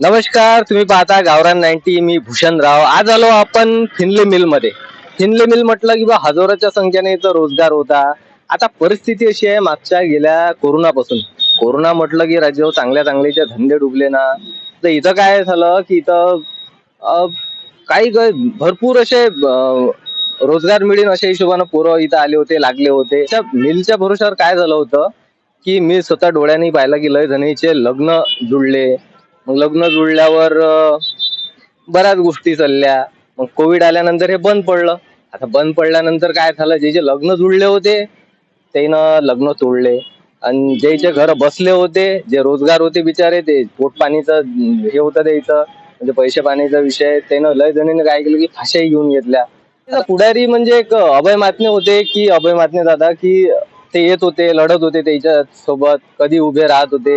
नमस्कार तुम्ही पाहता गावरान नाईन्टी मी भूषण राव आज आलो आपण फिनले मिलमध्ये फिनले मिल म्हटलं की बा हजारोच्या संख्येने इथं रोजगार होता. आता परिस्थिती अशी आहे मागच्या गेल्या कोरोनापासून. कोरोना म्हटलं की राज्यावर हो, चांगल्या चांगल्याचे धंदे डुबले ना. तर इथं काय झालं की इथं काही भरपूर असे रोजगार मिळेल अशा हिशोबानं पोरं इथं आले होते लागले होते. त्या मिलच्या भरोशावर काय झालं होतं की मी स्वतः डोळ्यांनी पाहिलं की लय जणीचे लग्न जुळले. मग लग्न जुळल्यावर बऱ्याच गोष्टी चालल्या. मग कोविड आल्यानंतर हे बंद पडलं. आता बंद पडल्यानंतर काय झालं? जे जे लग्न जुळले होते त्यानं लग्न तोडले. आणि ज्याचे घर बसले होते जे रोजगार होते बिचारे ते पोट पाणीचं हे होतं द्यायचं. म्हणजे पैसे पाणीचा विषय त्यानं लय जणीने काय केलं की फाशाही घेऊन घेतल्या. पुढारी म्हणजे एक अभय मातने होते की अभय मातने दादा की ते येत होते लढत होते त्याच्या सोबत कधी उभे राहत होते.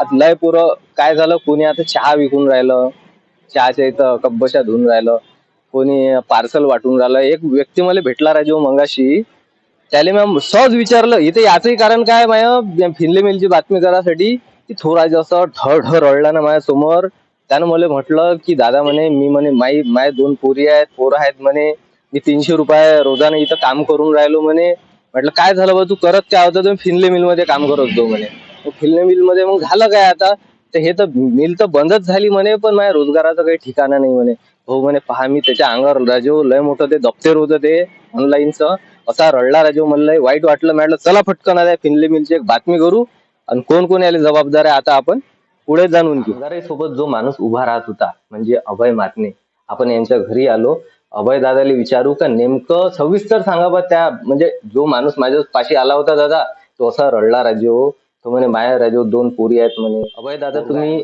आता लय पोरं काय झालं? कोणी आता चहा विकून राहिलं चहाच्या इथं कब्बशा धुवून राहिलं कोणी पार्सल वाटून राहिलं. एक व्यक्ती मला भेटला राजू मंगाशी. त्याला मॅम सहज विचारलं इथे याचंही कारण काय माय? फिनले मिलची बातमी करायसाठी की थोडा असं ढ रडला ना माझ्यासमोर त्यानं मला म्हटलं की दादा म्हणे मी म्हणे माई माय दोन पोरी आहेत पोरं आहेत म्हणे. मी तीनशे रुपये रोजाने इथं काम करून राहिलो म्हणे. म्हटलं काय झालं बा? तू करत काय होतं? तुम्ही फिनले मिलमध्ये काम करत होतो म्हणे. फिल्म फिनले मिलमध्ये मग झालं काय आता? तर हे तर मिल तर बंदच झाली म्हणे पण माझ्या रोजगाराचं काही ठिकाणा नाही म्हणे. हो म्हणे पहा मी त्याच्या अंगावर राजू लय मोठं ते दप्तर होतं ते ऑनलाईनचं असा रडला राजू म्हणलं वाईट वाटलं. म्हटलं चला फटकन आल्या फिनले मिलची एक बातमी करू आणि कोण कोण याला जबाबदार आहे आता आपण पुढे जाणून घेऊ. सोबत जो माणूस उभा राहत होता म्हणजे अभय मातने आपण यांच्या घरी आलो. अभय दादाला विचारू का नेमकं सविस्तर सांगा बा त्या म्हणजे जो माणूस माझ्या पाशी आला होता दादा तो असा रडला राजू. तो म्हणे माया राजू दोन पोरी आहेत म्हणे. अभय दादा तुम्ही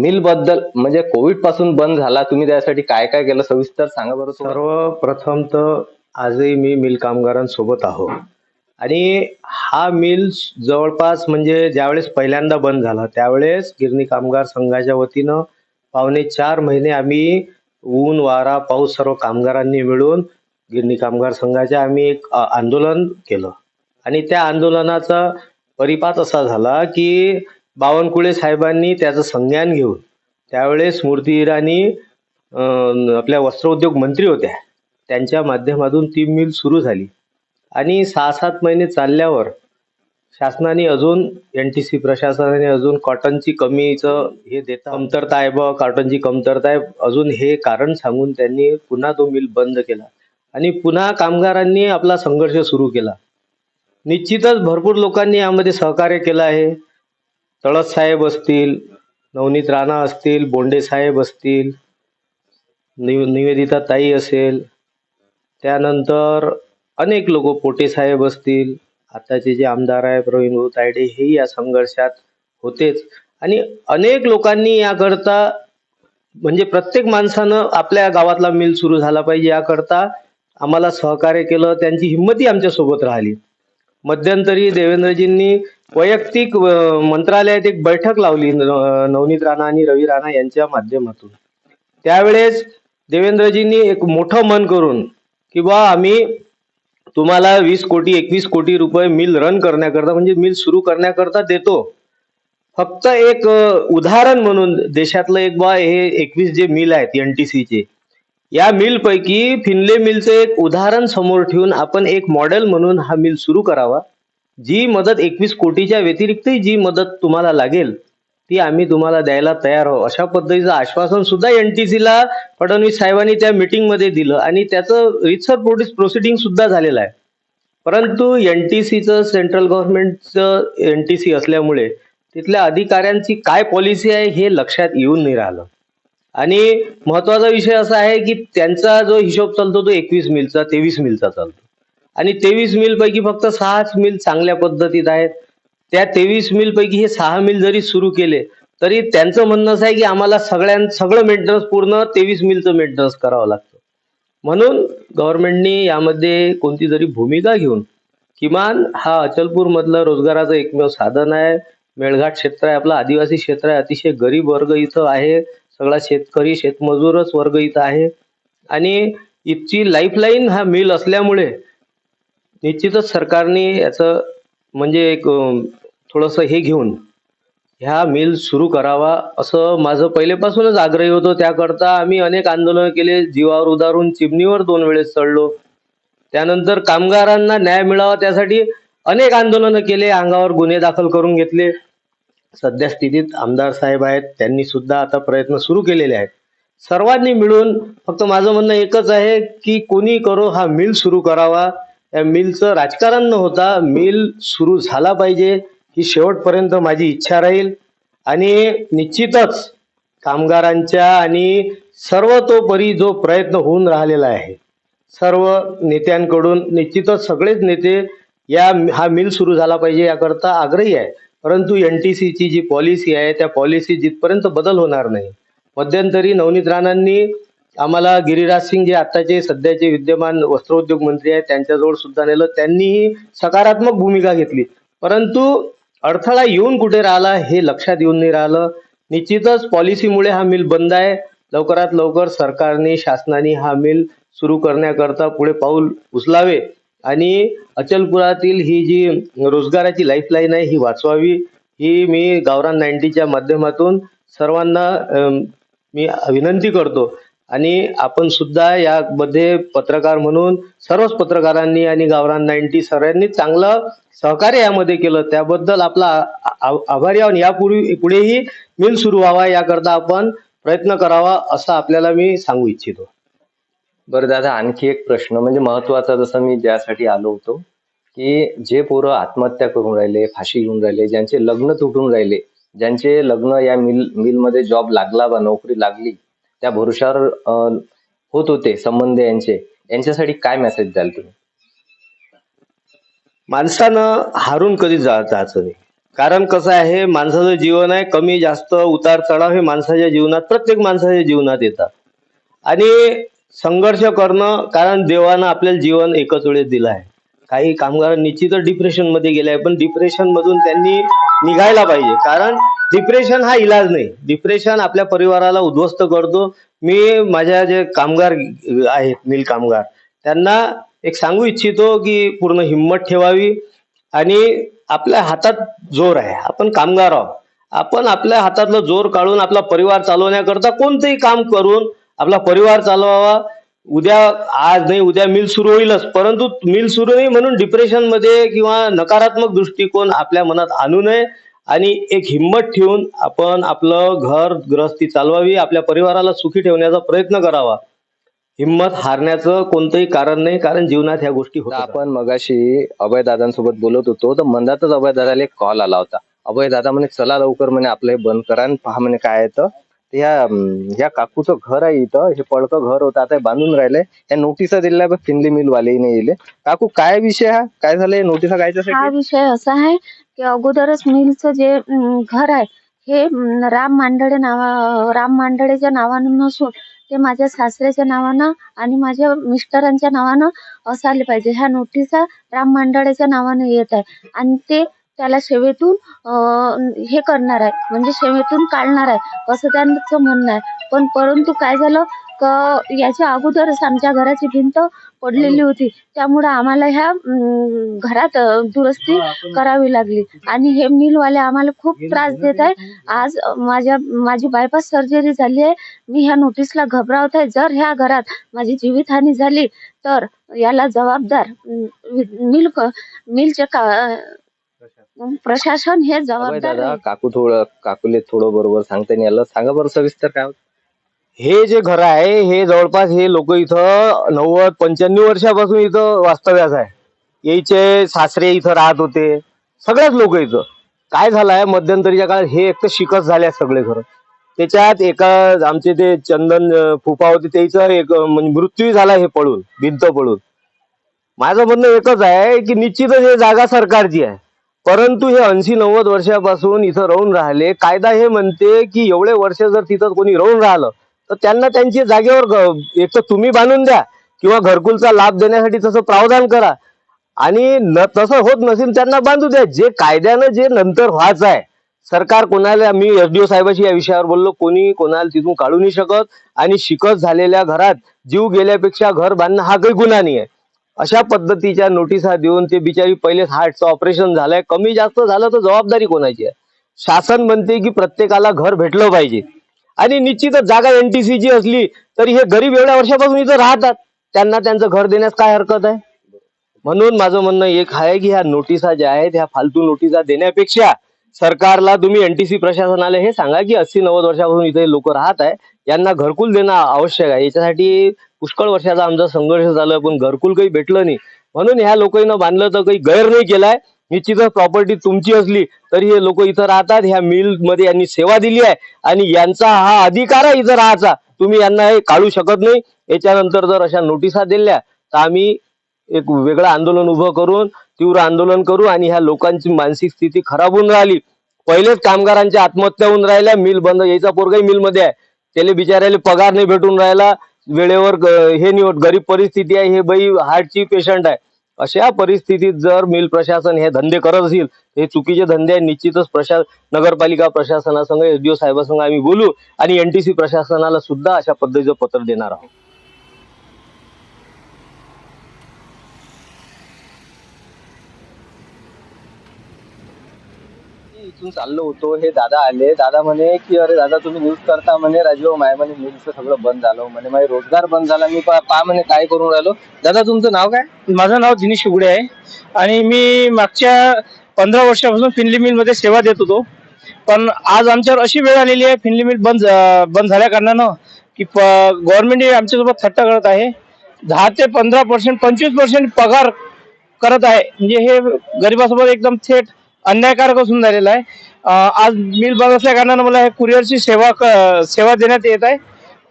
मिलबद्दल म्हणजे कोविडपासून बंद झाला तुम्ही त्यासाठी काय काय केलं? सविस्तर सांगा बरं. सर्वप्रथम तर आजही मी मिल कामगारांसोबत आहो. आणि हा मिल जवळपास म्हणजे ज्यावेळेस पहिल्यांदा बंद झाला त्यावेळेस गिरणी कामगार संघाच्या वतीनं पावणे चार महिने आम्ही ऊन वारा पाऊस सर्व कामगारांनी मिळून गिरणी कामगार संघाचे आम्ही एक आंदोलन केलं. आणि त्या आंदोलनाचा परिपात असा झाला की बावनकुळे साहेबांनी त्याचं संज्ञान घेऊन त्यावेळेस स्मृती इराणी आपल्या वस्त्रोद्योग मंत्री होत्या. त्यांच्या माध्यमातून ती मिल सुरू झाली. आणि सहा सात महिने चालल्यावर शासनाने अजून एन टी सी प्रशासनाने अजून कॉटनची कमीचं हे देता कमतरता आहे ब कॉटनची कमतरता आहे. अजून हे कारण सांगून त्यांनी पुन्हा तो मिल बंद केला. आणि पुन्हा कामगारांनी आपला संघर्ष सुरू केला. निश्चितच भरपूर लोकांनी यामध्ये सहकार्य केलं आहे. तळस साहेब असतील नवनीत राणा असतील बोंडे साहेब असतील निव निवेदिता ताई असेल. त्यानंतर अनेक लोक पोटे साहेब असतील आताचे जे आमदार आहे प्रवीण भाऊ तायडे हेही या संघर्षात होतेच. आणि अनेक लोकांनी याकरता म्हणजे प्रत्येक माणसानं आपल्या गावातला मिल सुरू झाला पाहिजे. याकरता आम्हाला सहकार्य केलं त्यांची हिंमतही आमच्यासोबत राहिली. मध्यंतरी देवेंद्रजींनी वैयक्तिक मंत्रालयात एक बैठक लावली न- नवनीत राणा आणि रवी राणा यांच्या माध्यमातून. त्यावेळेस देवेंद्रजींनी एक मोठं मन करून की बा आम्ही तुम्हाला वीस कोटी एकवीस कोटी रुपये मिल रन करण्याकरता म्हणजे मिल सुरू करण्याकरता देतो. फक्त एक उदाहरण म्हणून देशातलं एक बा हे एकवीस जे मिल आहेत एनटीसीचे या मिल पैकी फिनले मिलचं एक उदाहरण समोर ठेवून आपण एक मॉडेल म्हणून हा मिल सुरू करावा. जी मदत एकवीस कोटीच्या व्यतिरिक्तही जी मदत तुम्हाला लागेल ती आम्ही तुम्हाला द्यायला तयार आहोत. अशा पद्धतीचं आश्वासन सुद्धा एनटीसीला फडणवीस साहेबांनी त्या मिटिंगमध्ये दिलं आणि त्याचं रितसर प्रोसिडिंग सुद्धा झालेलं आहे. परंतु एनटीसीचं सेंट्रल गव्हर्नमेंटचं एनटीसी असल्यामुळे तिथल्या अधिकाऱ्यांची काय पॉलिसी आहे हे लक्षात येऊन नाही राहिलं. आणि महत्त्वाचा विषय असा आहे की त्यांचा जो हिशोब चालतो तो एकवीस मिलचा तेवीस मिलचा चालतो. आणि तेवीस मिल पैकी फक्त सहाच मिल चांगल्या पद्धतीत आहेत. त्या तेवीस मिल पैकी हे सहा मिल जरी सुरू केले तरी त्यांचं म्हणणं असं आहे की आम्हाला सगळ्यां सगळं मेंटेनन्स पूर्ण तेवीस मिलचं मेंटेनन्स करावं लागतं. म्हणून गव्हर्नमेंटनी यामध्ये कोणती तरी भूमिका घेऊन किमान हा अचलपूर मधलं रोजगाराचं एकमेव साधन आहे. मेळघाट क्षेत्र आहे आपलं आदिवासी क्षेत्र आहे अतिशय गरीब वर्ग इथं आहे. सगळा शेतकरी शेतमजूरच वर्ग इथं आहे. आणि इथची लाईफलाईन हा मिल असल्यामुळे निश्चितच सरकारने याचं म्हणजे एक थोडंसं हे घेऊन ह्या मिल सुरू करावा असं माझं पहिलेपासूनच आग्रही होतो. त्याकरता आम्ही अनेक आंदोलन केले. जीवावर उदारून चिमणीवर दोन वेळेस चढलो. त्यानंतर कामगारांना न्याय मिळावा त्यासाठी अनेक आंदोलनं केले. अंगावर गुन्हे दाखल करून घेतले. सध्या स्थितीत आमदार साहेब आहेत त्यांनी सुद्धा आता प्रयत्न सुरू केलेले आहेत. सर्वांनी मिळून फक्त माझं म्हणणं एकच आहे की कोणी करो हा मिल सुरू करावा. या मिलचं राजकारण न होता मिल सुरू झाला पाहिजे ही शेवटपर्यंत माझी इच्छा राहील. आणि निश्चितच कामगारांच्या आणि सर्वतोपरी जो प्रयत्न होऊन राहिलेला आहे सर्व नेत्यांकडून निश्चितच सगळेच नेते या हा मिल सुरू झाला पाहिजे याकरता आग्रही आहे. परंतु एन टी सीची जी पॉलिसी आहे त्या पॉलिसी जिथपर्यंत बदल होणार नाही मध्यंतरी नवनीत राणांनी आम्हाला गिरिराज सिंग जे आताचे सध्याचे विद्यमान वस्त्रोद्योग मंत्री आहेत त्यांच्याजवळ सुद्धा नेलं त्यांनीही सकारात्मक भूमिका घेतली. परंतु अडथळा येऊन कुठे राहिला हे लक्षात येऊन नाही राहिलं. निश्चितच पॉलिसीमुळे हा मिल बंद आहे. लवकरात लवकर सरकारने शासनाने हा मिल सुरू करण्याकरता पुढे पाऊल उचलावे. आणि अचलपुरातील ही जी रोजगाराची लाईफलाईन आहे ही वाचवावी. ही मी गावरान नाईन्टीच्या माध्यमातून सर्वांना मी विनंती करतो. आणि आपण सुद्धा यामध्ये पत्रकार म्हणून सर्वच पत्रकारांनी आणि गावरान नाईन्टी सगळ्यांनी चांगलं सहकार्य यामध्ये केलं. त्याबद्दल आपला आ- आभारी आहोत. यापूर्वी पुढेही मिल सुरू व्हावा याकरता आपण प्रयत्न करावा असं आपल्याला मी सांगू इच्छितो. बरं दादा आणखी एक प्रश्न म्हणजे महत्त्वाचा जसं मी ज्यासाठी आलो होतो की जे पोरं आत्महत्या करून राहिले फाशी घेऊन राहिले ज्यांचे लग्न तुटून राहिले ज्यांचे लग्न या मिल मिलमध्ये जॉब लागला बा नोकरी लागली त्या भरोशावर अं, होत होते संबंध यांचे यांच्यासाठी काय मेसेज द्याल तुम्ही? माणसानं हारून कधी जा जायचं नाही. कारण कसं आहे माणसाचं जीवन आहे कमी जास्त उतार चढाव हे माणसाच्या जीवनात प्रत्येक माणसाच्या जीवनात येतात. आणि संघर्ष करणं कारण देवानं आपल्याला जीवन एकच वेळेस दिलं आहे. काही कामगार निश्चितच डिप्रेशनमध्ये गेले आहे पण डिप्रेशन मधून त्यांनी निघायला पाहिजे. कारण डिप्रेशन हा इलाज नाही. डिप्रेशन आपल्या परिवाराला उद्ध्वस्त करतो. मी माझ्या जे कामगार आहेत मिल कामगार त्यांना एक सांगू इच्छितो की पूर्ण हिंमत ठेवावी आणि आपल्या हातात जोर आहे. आपण कामगार आहोत. आपण आपल्या हातातलं जोर काढून आपला परिवार चालवण्याकरता कोणतंही काम करून आपला परिवार चालवावा. उद्या आज नाही उद्या मिल सुरू होईलच. परंतु मिल सुरू नाही म्हणून डिप्रेशनमध्ये किंवा नकारात्मक दृष्टिकोन आपल्या मनात आणू नये. आणि एक हिंमत ठेवून आपण आपलं घर गृहस्थी चालवावी आपल्या परिवाराला सुखी ठेवण्याचा प्रयत्न करावा. हिंमत हारण्याचं कोणतंही कारण नाही कारण जीवनात ह्या गोष्टी होतात आपण मगाशी अभयदादांसोबत बोलत होतो तर मंदातच अभयदादाला एक कॉल आला होता. अभय दादा म्हणे चला लवकर म्हणे आपलं हे बंद करा आणि पहा म्हणे काय येतं अं, ह्या काकूचं घर आहे इथं. हे पडकं घर होतं. आता हे बांधून राहिलंय या नोटिसा दिल्या बघ फिनली मिल वाले येले. काकू काय विषय हा? काय झालंय नोटिसा हा कायच्यासाठी विषय असा आहे की अगोदरच मिलचं जे अं, घर आहे हे अं, राम मांडळे नावा राम मांडळेच्या नावानं नसून ते माझ्या सासऱ्याच्या नावानं आणि माझ्या मिस्टरांच्या नावानं असायला पाहिजे. ह्या नोटिसा राम मांडळेच्या नावानं येत आहे. आणि ते त्याला सेवेतून हे करणार आहे. म्हणजे सेवेतून काढणार आहे. असं त्यांचं म्हणणं आहे. पण परंतु काय झालं? क याच्या अगोदरच आमच्या घराची भिंत पडलेली होती. त्यामुळं आम्हाला ह्या घरात दुरुस्ती करावी लागली. आणि हे मिलवाले आम्हाला खूप त्रास देत आहे. आज माझ्या माझी बायपास सर्जरी झाली आहे. मी ह्या नोटीसला घबरावत आहे. जर ह्या घरात माझी जीवितहानी झाली तर याला जबाबदार मिल क- मिलचे का प्रशासन हे अभय जबाबदार दादा आहे. काकू थोडं काकूले थोडं बरोबर सांगता नाही आलं सांगा बरं सविस्तर काय होतं. हे जे घर आहे हे जवळपास हे लोक इथं नव्वद पंच्याण्णव वर्षापासून इथं वास्तव्यास आहे. यायचे सासरे इथं राहत होते. सगळेच लोक इथं. काय झालंय मध्यंतरीच्या काळात हे एक तर शिकत झाले सगळे घर. त्याच्यात एका आमचे ते चंदन अं, फुफा होते त्याचं एक अं, म्हणजे मृत्यू झाला हे पळून भिंत पळून. माझं म्हणणं एकच आहे की निश्चितच हे जागा सरकारची आहे. परंतु हे ऐंशी नव्वद वर्षापासून इथं राहून राहिले. कायदा हे म्हणते की एवढे वर्ष जर तिथं कोणी राहून राहिलं तर त्यांना त्यांची जागेवर ग- एक तर तुम्ही बांधून द्या किंवा घरकुलचा लाभ देण्यासाठी तसं प्रावधान करा. आणि न तसं होत नसेल त्यांना बांधू द्या. जे कायद्यानं जे नंतर व्हायचं आहे सरकार कोणाला मी एसडीओ साहेबाशी या विषयावर बोललो कोणी कोणाला तिथून काढू नाही शकत. आणि शिकत झालेल्या घरात जीव गेल्यापेक्षा घर बांधणं हा काही गुन्हा नाही आहे अशा पद्धतीच्या नोटिसा देऊन ते बिचारी पहिलेच हार्टचं ऑपरेशन झालंय. कमी जास्त झालं तर जबाबदारी कोणाची आहे? शासन म्हणते की प्रत्येकाला घर भेटलं पाहिजे. आणि निश्चितच जागा एनटीसी ची असली तरी हे गरीब एवढ्या वर्षापासून इथं राहतात. त्यांना त्यांचं घर देण्यास काय हरकत आहे? म्हणून माझं म्हणणं एक आहे की ह्या नोटिसा ज्या आहेत ह्या फालतू नोटिसा देण्यापेक्षा सरकारला तुम्ही एनटीसी प्रशासनाला हे सांगा की अस्सी नव्वद वर्षापासून इथे लोक राहत आहे. यांना घरकुल देणं आवश्यक आहे. याच्यासाठी पुष्कळ वर्षाचा आमचा संघर्ष झाला पण घरकुल काही भेटलं नाही. म्हणून ह्या लोकांना बांधलं तर काही गैर नाही केलाय. निश्चितच प्रॉपर्टी तुमची असली तरी हे लोक इथं राहतात. ह्या मिलमध्ये यांनी सेवा दिली आहे. आणि यांचा हा अधिकार आहे इथं राहायचा. तुम्ही यांना हे काढू शकत नाही. याच्यानंतर जर अशा नोटिसा दिल्या तर आम्ही एक वेगळं आंदोलन उभं करून तीव्र आंदोलन करू आणि ह्या लोकांची मानसिक स्थिती खराब होऊन राहिली. पहिलेच कामगारांच्या आत्महत्या होऊन राहिल्या. मिल बंद यायचा पोरगाही मिलमध्ये आहे. त्याला बिचाऱ्याला पगार नाही भेटून राहिला. वेळेवर हे निवड गरीब परिस्थिती आहे हे बाई हार्टची पेशंट आहे. अशा परिस्थितीत जर मिल प्रशासन हे धंदे करत असेल हे चुकीचे धंदे आहे निश्चितच प्रशा नगरपालिका प्रशासनासंग एसडीओ साहेबांसंग आम्ही बोलू आणि एनटीसी प्रशासनाला सुद्धा अशा पद्धतीचं पत्र देणार आहोत. इथून चाललो होतो. हे दादा आले. दादा म्हणे की अरे दादा तुम्ही न्यूज करता. म्हणे राजीव माय म्हणे न्यूजचं सगळं बंद झालं. म्हणे माझे रोजगार बंद झाला. मी पा म्हणे काय करून राहिलो? दादा तुमचं नाव काय? माझं नाव दिनेश उघडे आहे. आणि मी मागच्या पंधरा वर्षापासून फिनली मिलमध्ये सेवा देत होतो. पण आज आमच्यावर अशी वेळ आलेली आहे फिनली मिल बंद झा- बंद झाल्या कारणानं की गव्हर्नमेंट आमच्यासोबत थट्टा करत आहे. दहा ते पंधरा पर्सेंट पंचवीस पर्सेंट पगार करत आहे. म्हणजे हे गरिबासोबत एकदम थेट अन्यायकारक असून झालेला आहे. आज मिल बंद असल्या कारणानं मला कुरिअरची सेवा सेवा देण्यात येत आहे.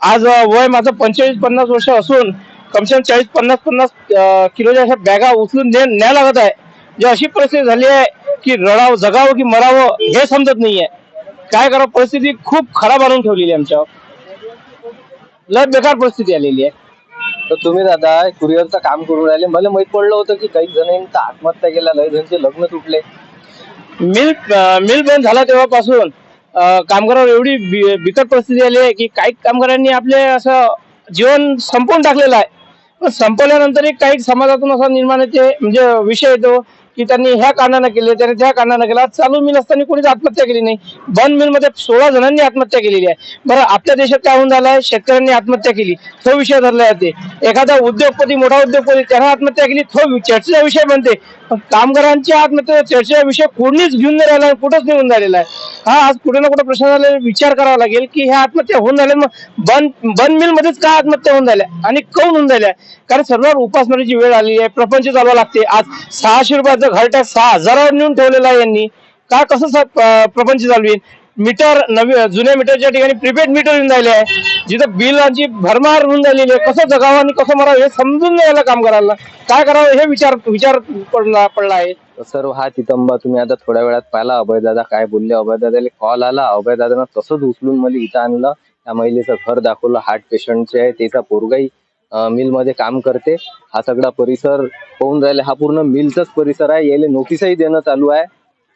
आज वय माझं पंचेचाळीस पन्नास वर्ष असून कमसे कम चाळीस पन्नास पन्नास किलोच्या अशा बॅगा उचलून दे न्याय लागत आहे. जे अशी परिस्थिती झाली आहे की रडावं जगावं की मरावं हे समजत नाहीये. काय करावं परिस्थिती खूप खराब आणून ठेवलेली आहे आमच्यावर. लय बेकार परिस्थिती आलेली आहे. तर तुम्ही दादा कुरिअरचं काम करून राहिले. मला माहीत पडलं होतं की काही जणांनी आत्महत्या केल्या लय जणांचे लग्न तुटले. मिल मिल बंद झाला तेव्हापासून कामगारावर एवढी बिकट परिस्थिती आली आहे की काही कामगारांनी आपले असं जीवन संपवून टाकलेलं आहे. पण संपवल्यानंतरही काही समाजातून असा निर्माण येते म्हणजे विषय येतो की त्यांनी ह्या कारणानं केले त्याने त्या कारणानं केला. चालू मिल असताना कोणीच आत्महत्या केली नाही. बंद मिलमध्ये सोळा जणांनी आत्महत्या केलेली आहे. बरं आपल्या देशात काय होऊन झालंय? शेतकऱ्यांनी आत्महत्या केली. तो विषय धरला जाते. एखादा उद्योगपती मोठा उद्योगपती त्यानं आत्महत्या केली. तो चर्चेचा विषय बनते. कामगारांच्या आत्महत्या चर्चेचा विषय कोणीच घेऊन नाही राहिला कुठंच निघून झालेला आहे. हा आज कुठे ना कुठे प्रशासनाला विचार करावा लागेल की ह्या आत्महत्या होऊन झाल्या मग बंद बंद मिल मध्येच का आत्महत्या होऊन झाल्या आणि कौन होऊन झाल्या? कारण सर्वांवर उपासमारीची वेळ आलेली आहे प्रपंच चालवा लागते. आज सहाशे रुपयाचं घर टॅक्स सहा हजारावर नेऊन ठेवलेला आहे यांनी. का कसं प्रपंच चालू प्रपंच चालवीन? मीटर नवी जुन्या मीटरच्या ठिकाणी प्रीपेड मीटर येऊन राहिले आहे. जिथं बिलाची भरमार होऊन झालेली आहे. कसं जगावं आणि कसं मरावं हे समजून नाही आलं कामगारांना काय करावं हे विचार विचार पडला पडला आहे. सर्व हा चितंबा तुम्ही आता थोड्या वेळात पाहिला. अभयदादा काय बोलले? अभयदादाला कॉल आला. अभयदादानं तसंच उचलून मला इथं आणलं. त्या महिलेचं घर दाखवलं. हार्ट पेशंटचे आहे त्याचा पोरगाही मिलमध्ये काम करते. हा सगळा परिसर होऊन राहिला. हा पूर्ण मिलचाच परिसर आहे. याला नोटीसही देणं चालू आहे.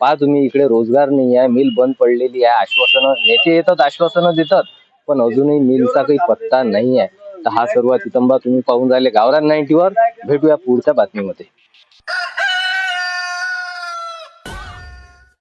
पहा तुम्ही इकडे रोजगार नाही आहे मिल बंद पडलेली आहे आश्वासनं नेते येतात आश्वासनं देतात पण अजूनही मिलचा काही पत्ता नाही आहे. तर हा सर्व चितंबा तुम्ही पाहून राहिले. गावरान नाईन्टीवर भेटूया पुढच्या बातमीमध्ये.